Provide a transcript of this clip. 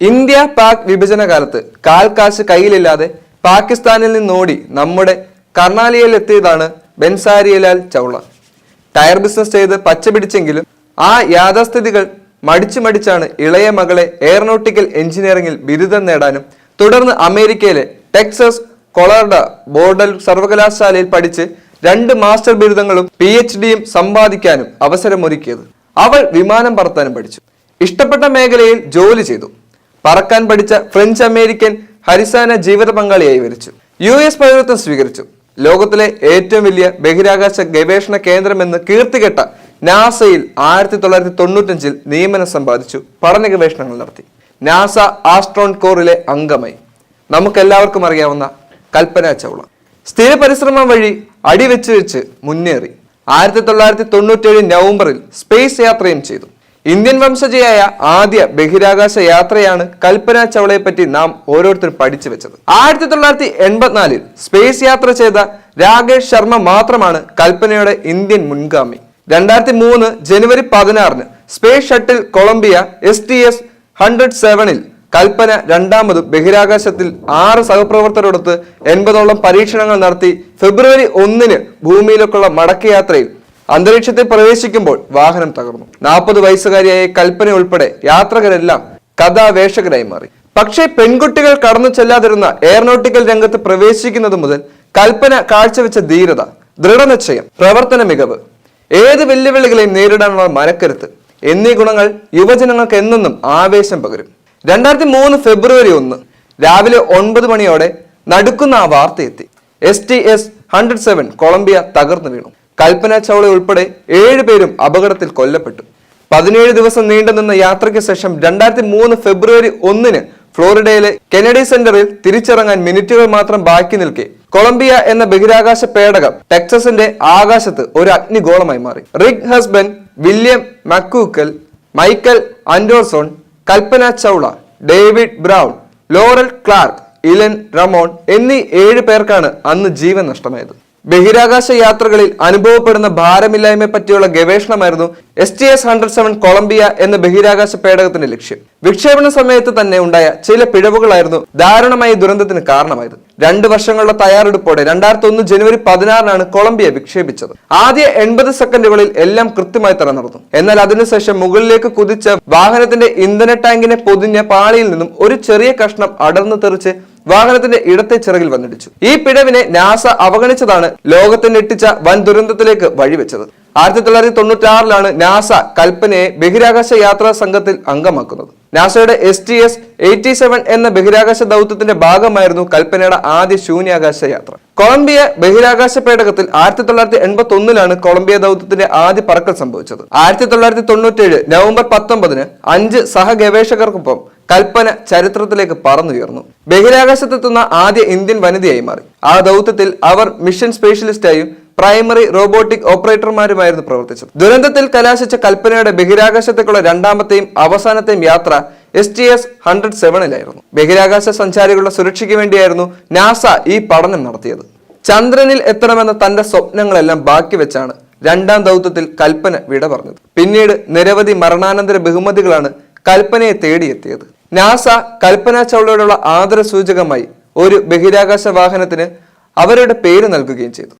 India Pak വിഭജന കാലത്ത് കാൽക്കാശ് കയ്യിലില്ലാതെ പാകിസ്ഥാനിൽ നിന്നോടി നമ്മുടെ കർണാലിയയിലെത്തിയതാണ് ബെൻസാരിയലാൽ ചൗള. ടയർ ബിസിനസ് ചെയ്ത് പച്ചപിടിച്ചെങ്കിലും ആ യാഥാസ്ഥിതികൾ മടിച്ചു മടിച്ചാണ് ഇളയ മകളെ എയറോനോട്ടിക്കൽ എഞ്ചിനീയറിംഗിൽ ബിരുദം നേടാനും തുടർന്ന് അമേരിക്കയിലെ ടെക്സസ് കൊളർഡ ബോർഡൽ സർവകലാശാലയിൽ പഠിച്ച് രണ്ട് മാസ്റ്റർ ബിരുദങ്ങളും പി എച്ച് ഡിയും സമ്പാദിക്കാനും അവസരമൊരുക്കിയത്. അവൾ വിമാനം പറത്താനും പഠിച്ചു. ഇഷ്ടപ്പെട്ട മേഖലയിൽ ജോലി ചെയ്തു. പറക്കാൻ പഠിച്ച ഫ്രഞ്ച് അമേരിക്കൻ ഹരിസാന ജീവിത പങ്കാളിയായി വരിച്ചു. യു എസ് പൗരത്വം സ്വീകരിച്ചു. ലോകത്തിലെ ഏറ്റവും വലിയ ബഹിരാകാശ ഗവേഷണ കേന്ദ്രമെന്ന് കീർത്തികെട്ട നാസയിൽ ആയിരത്തി തൊള്ളായിരത്തി തൊണ്ണൂറ്റഞ്ചിൽ നിയമനം സമ്പാദിച്ചു. പഠന ഗവേഷണങ്ങൾ നടത്തി. നാസ ആസ്ട്രോൺ കോറിലെ അംഗമായി. നമുക്കെല്ലാവർക്കും അറിയാവുന്ന കൽപ്പന ചൗള. സ്ഥിര പരിശ്രമം വഴി അടിവെച്ച് വെച്ച് മുന്നേറി. ആയിരത്തി തൊള്ളായിരത്തി തൊണ്ണൂറ്റേഴ് നവംബറിൽ സ്പേസ് യാത്രയും ചെയ്തു. ഇന്ത്യൻ വംശജയായ ആദ്യ ബഹിരാകാശ യാത്രയാണ് കൽപ്പന ചൗളയെ പറ്റി നാം ഓരോരുത്തരും പഠിച്ചു വെച്ചത്. ആയിരത്തി തൊള്ളായിരത്തി എൺപത്തിനാലിൽ സ്പേസ് യാത്ര ചെയ്ത രാകേഷ് ശർമ്മ മാത്രമാണ് കൽപ്പനയുടെ ഇന്ത്യൻ മുൻഗാമി. രണ്ടായിരത്തി മൂന്ന് ജനുവരി പതിനാറിന് space shuttle Columbia S T S hundred സെവനിൽ കൽപ്പന രണ്ടാമതും ബഹിരാകാശത്തിൽ ആറ് സഹപ്രവർത്തകരോടൊത്ത് എൺപതോളം പരീക്ഷണങ്ങൾ നടത്തി ഫെബ്രുവരി ഒന്നിന് ഭൂമിയിലേക്കുള്ള മടക്കയാത്രയിൽ അന്തരീക്ഷത്തിൽ പ്രവേശിക്കുമ്പോൾ വാഹനം തകർന്നു. നാൽപ്പത് വയസ്സുകാരിയായ കൽപ്പന ഉൾപ്പെടെ യാത്രകരെല്ലാം കഥാവേഷകരായി മാറി. പക്ഷേ പെൺകുട്ടികൾ കടന്നു ചെല്ലാതിരുന്ന എയറോനോട്ടിക്കൽ രംഗത്ത് പ്രവേശിക്കുന്നത് മുതൽ കൽപ്പന കാഴ്ചവെച്ച ധീരത ദൃഢനിശ്ചയം പ്രവർത്തന മികവ് ഏത് വെല്ലുവിളികളെയും നേരിടാനുള്ള മനക്കരുത്ത് എന്നീ ഗുണങ്ങൾ യുവജനങ്ങൾക്ക് എന്നെന്നും ആവേശം പകരും. രണ്ടായിരത്തി മൂന്ന് ഫെബ്രുവരി ഒന്ന് രാവിലെ ഒൻപത് മണിയോടെ നടുക്കുന്ന ആ വാർത്തയെത്തി S T S hundred seven Columbia തകർന്നു വീണു. കൽപ്പന ചൗള ഉൾപ്പെടെ ഏഴ് പേരും അപകടത്തിൽ കൊല്ലപ്പെട്ടു. പതിനേഴ് ദിവസം നീണ്ടുനിന്ന യാത്രയ്ക്ക് ശേഷം രണ്ടായിരത്തി മൂന്ന് ഫെബ്രുവരി ഒന്നിന് ഫ്ലോറിഡയിലെ കെനഡി സെന്ററിൽ തിരിച്ചിറങ്ങാൻ മിനിറ്റുകൾ മാത്രം ബാക്കി നിൽക്കെ കൊളംബിയ എന്ന ബഹിരാകാശ പേടകം ടെക്സസിന്റെ ആകാശത്ത് ഒരു അഗ്നിഗോളമായി മാറി. Rick Husband William McCool Michael Anderson Kalpana Chawla David Brown Laurel Clark Ilan Ramon എന്നീ ഏഴ് പേർക്കാണ് അന്ന് ജീവൻ നഷ്ടമായത്. ബഹിരാകാശ യാത്രകളിൽ അനുഭവപ്പെടുന്ന ഭാരമില്ലായ്മയെ പറ്റിയുള്ള ഗവേഷണമായിരുന്നു S T S hundred seven Columbia എന്ന ബഹിരാകാശ പേടകത്തിന്റെ ലക്ഷ്യം. വിക്ഷേപണ സമയത്ത് തന്നെ ഉണ്ടായ ചില പിഴവുകളായിരുന്നു ദാരുണമായ ദുരന്തത്തിന് കാരണമായത്. രണ്ട് വർഷങ്ങളുടെ തയ്യാറെടുപ്പോടെ രണ്ടായിരത്തി ഒന്ന് ജനുവരി പതിനാറിനാണ് കൊളംബിയ വിക്ഷേപിച്ചത്. ആദ്യ എൺപത് സെക്കൻഡുകളിൽ എല്ലാം കൃത്യമായി നടന്നു. എന്നാൽ അതിനുശേഷം മുകളിലേക്ക് കുതിച്ച വാഹനത്തിന്റെ ഇന്ധന ടാങ്കിനെ പൊതിഞ്ഞ പാളിയിൽ നിന്നും ഒരു ചെറിയ കഷ്ണം അടർന്നു തെറിച്ച് വാഹനത്തിന്റെ ഇടത്തെ ചിറകിൽ വന്നിടിച്ചു. ഈ പിഴവിനെ നാസ അവഗണിച്ചതാണ് ലോകത്തെ ഞെട്ടിച്ച വൻ ദുരന്തത്തിലേക്ക് വഴിവെച്ചത്. ആയിരത്തി തൊള്ളായിരത്തി തൊണ്ണൂറ്റി ആറിലാണ് നാസ കൽപ്പനയെ ബഹിരാകാശ യാത്രാ സംഘത്തിൽ അംഗമാക്കുന്നത്. നാസയുടെ S T S eighty seven എന്ന ബഹിരാകാശ ദൗത്യത്തിന്റെ ഭാഗമായിരുന്നു കൽപ്പനയുടെ ആദ്യ ശൂന്യാകാശ യാത്ര. കൊളംബിയ ബഹിരാകാശ പേടകത്തിൽ ആയിരത്തി തൊള്ളായിരത്തി എൺപത്തി ഒന്നിലാണ് കൊളംബിയ ദൗത്യത്തിന്റെ ആദ്യ പറക്കൽ സംഭവിച്ചത്. ആയിരത്തി തൊള്ളായിരത്തി തൊണ്ണൂറ്റേഴ് നവംബർ പത്തൊമ്പതിന് അഞ്ച് സഹഗവേഷകർക്കൊപ്പം കൽപ്പന ചരിത്രത്തിലേക്ക് പറന്നുയർന്നു. ബഹിരാകാശത്തെത്തുന്ന ആദ്യ ഇന്ത്യൻ വനിതയായി മാറി. ആ ദൗത്യത്തിൽ അവർ മിഷൻ സ്പെഷ്യലിസ്റ്റായും പ്രൈമറി റോബോട്ടിക് ഓപ്പറേറ്റർമാരുമായിരുന്നു പ്രവർത്തിച്ചത്. ദുരന്തത്തിൽ കലാശിച്ച കൽപ്പനയുടെ ബഹിരാകാശത്തേക്കുള്ള രണ്ടാമത്തെയും അവസാനത്തെയും യാത്ര എസ് ടി എസ് ഹൺഡ്രഡ് സെവനിലായിരുന്നു ബഹിരാകാശ സഞ്ചാരികളുടെ സുരക്ഷയ്ക്ക് വേണ്ടിയായിരുന്നു നാസ ഈ പഠനം നടത്തിയത്. ചന്ദ്രനിൽ എത്തണമെന്ന തന്റെ സ്വപ്നങ്ങളെല്ലാം ബാക്കി വെച്ചാണ് രണ്ടാം ദൗത്യത്തിൽ കൽപ്പന വിട പറഞ്ഞത്. പിന്നീട് നിരവധി മരണാനന്തര ബഹുമതികളാണ് കൽപ്പനയെ തേടിയെത്തിയത്. നാസ കൽപ്പന ചൗളയോടുള്ള ആദര സൂചകമായി ഒരു ബഹിരാകാശ വാഹനത്തിന് അവരുടെ പേര് നൽകുകയും ചെയ്തു.